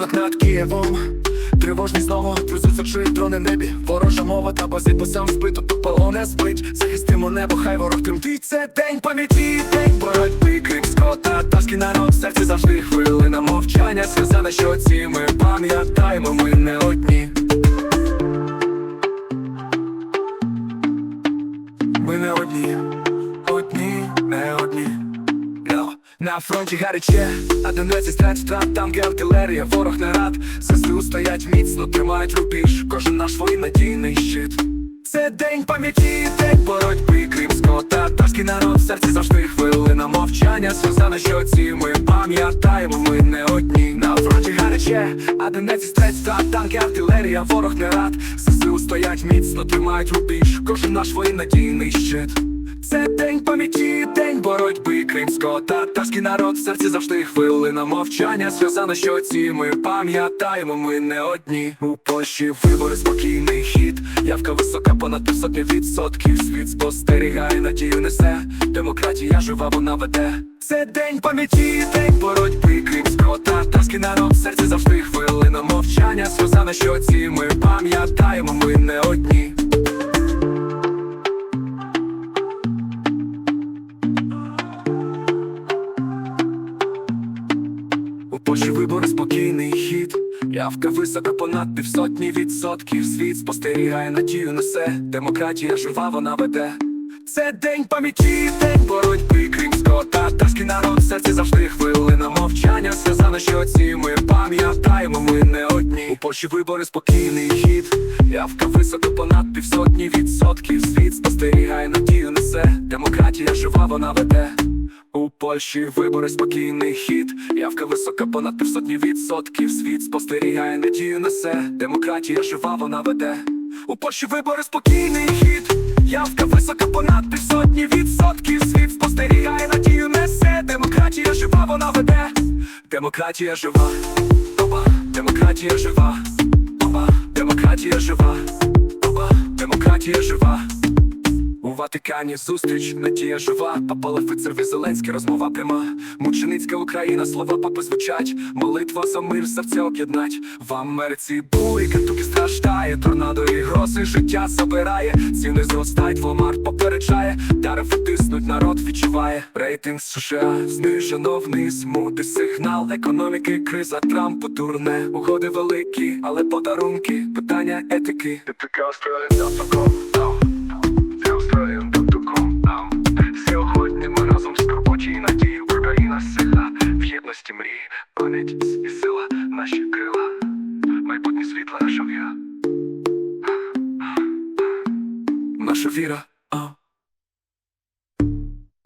над Києвом. Тривожні знову трусуться чують дрони небі. Ворожа мова та базит по сам збито, тут полоне спить. Захистимо небо, хай ворог тремтить. Це день пам'яті, день боротьби кримського татарський народ. В серці завжди хвилина мовчання. Зв'язана, що ці ми пам'ятаємо, ми не одні. Ми не одні, На фронті гаряче, а Донець страт страт, танки, артилерія, ворог не рад. ЗСУ стоять міцно, тримають рубіж, кожен наш свій надійний щит. Це день пам'яті, день боротьби кримського татарський народ. В серці завжди хвилина мовчання. Зв'язана, що ці ми пам'ятаємо, ми не одні. На фронті гаряче, а Донець страт страт, танки, артилерія, ворог не рад. ЗСУ стоять міцно, тримають рубіж, кожен наш свій надійний щит. Це день пам'яті, день боротьби кримського татарський народ в серці завжди хвилина мовчання. Зв'язано, що ці ми пам'ятаємо, ми не одні. У Польщі вибори спокійний хід. Явка висока, понад півсотні відсотків. Світ спостерігає, надію несе. Демократія жива, вона веде. Це день пам'яті, день боротьби кримського татарський народ в серці завжди хвилина мовчання. Зв'язано, що ці ми пам'ятаємо, Польщі вибори спокійний хід. Явка висока понад півсотні відсотків. Світ спостерігає, надію несе. Демократія жива, вона веде. Це день пам'яті, день боротьби кримського татарський народ. Серці завжди хвилина мовчання. Зв'язано, що ці ми пам'ятаємо, ми не одні. У Польщі вибори спокійний хід. Явка висока понад півсотні відсотків. Світ спостерігає, надію несе. Демократія жива, вона веде. Польщі вибори спокійний хід. Явка висока понад півсотні відсотків. Світ спостерігає, надію несе. Демократія жива, вона веде. У Польщі вибори спокійний хід. Явка висока понад півсотні відсотків. Світ спостерігає, надію несе. Демократія жива, вона веде. Демократія жива. Опа, демократія жива. Опа, демократія жива. Опа, демократія жива. Ватикані зустріч, надія жива, папа офіцер Зеленський, розмова пряма. Мученицька Україна, слова папи звучать, молитва за мир, серце об'єднать. В Америці були, Кентукі страждає, торнадо і грози життя забирає. Ціни зростають, Walmart попереджає, тарифи тиснуть, народ відчуває. Рейтинг США знижено вниз, муди сигнал економіки, криза Трампу дурне. Угоди великі, але подарунки, питання етики. Сьогодні єдності мрії, пам'ять і сила, наші крила, майбутнє світла, наша віра. Наша віра